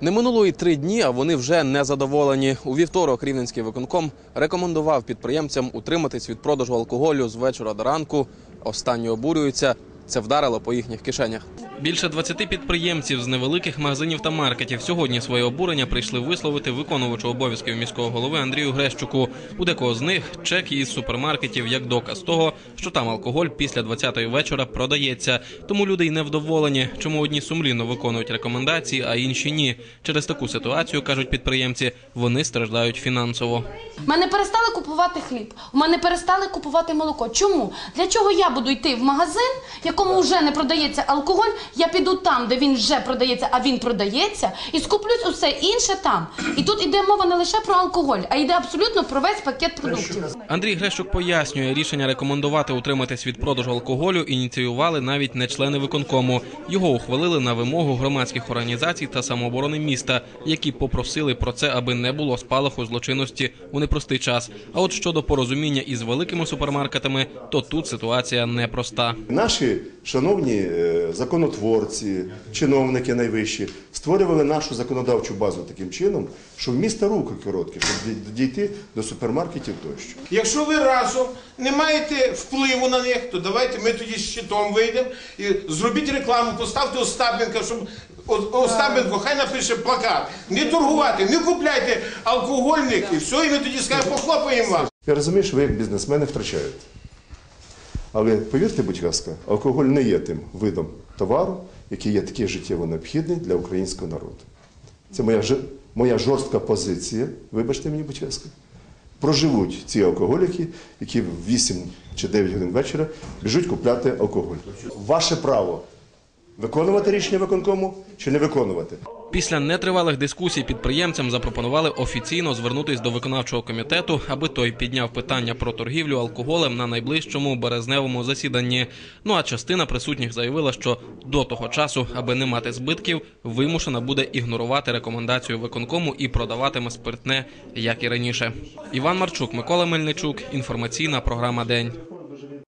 Не минуло і три дні, а вони вже не задоволені. У вівторок рівненський виконком рекомендував підприємцям утриматись від продажу алкоголю з вечора до ранку. Останні обурюються. Це вдарило по їхніх кишенях. Більше 20 підприємців з невеликих магазинів та маркетів сьогодні своє обурення прийшли висловити виконувачу обов'язків міського голови Андрію Грещуку. У декого з них чек із супермаркетів як доказ того, що там алкоголь після 20-ї вечора продається. Тому люди й невдоволені, чому одні сумлінно виконують рекомендації, а інші ні. Через таку ситуацію кажуть підприємці, вони страждають фінансово. У мене перестали купувати хліб, у мене перестали купувати молоко. Чому? Для чого я буду йти в магазин, в якому вже не продається алкоголь? Я піду там, де він вже продається, а він продається, і скуплюсь усе інше там. І тут іде мова не лише про алкоголь, а йде абсолютно про весь пакет продуктів. Андрій Грещук пояснює, рішення рекомендувати утриматись від продажу алкоголю ініціювали навіть не члени виконкому. Його ухвалили на вимогу громадських організацій та самооборони міста, які попросили про це, аби не було спалаху злочинності у непростий час. А от щодо порозуміння із великими супермаркетами, то тут ситуація непроста. Наші шановні е, законотворці, чиновники найвищі створювали нашу законодавчу базу таким чином, що в міста руки короткі, щоб дійти до супермаркетів тощо. Якщо ви разом не маєте впливу на них, то давайте ми тоді з щитом вийдемо і зробіть рекламу, поставте Остапенка, щоб Остапенко хай напише плакат. Не торгувати, не купляйте алкогольник і все, і ми тоді скажемо, похлопаємо вам. Я розумію, що ви як бізнесмени втрачаєте. Але повірте, будь ласка, алкоголь не є тим видом товару, який є такий життєво необхідний для українського народу. Це моя, моя жорстка позиція, вибачте мені, будь ласка. Проживуть ці алкоголіки, які в 8 чи 9 годин вечора біжуть купляти алкоголь. Ваше право виконувати рішення виконкому чи не виконувати. Після нетривалих дискусій підприємцям запропонували офіційно звернутись до виконавчого комітету, аби той підняв питання про торгівлю алкоголем на найближчому березневому засіданні. Ну а частина присутніх заявила, що до того часу, аби не мати збитків, вимушена буде ігнорувати рекомендацію виконкому і продаватиме спиртне, як і раніше. Іван Марчук, Микола Мельничук. Інформаційна програма День.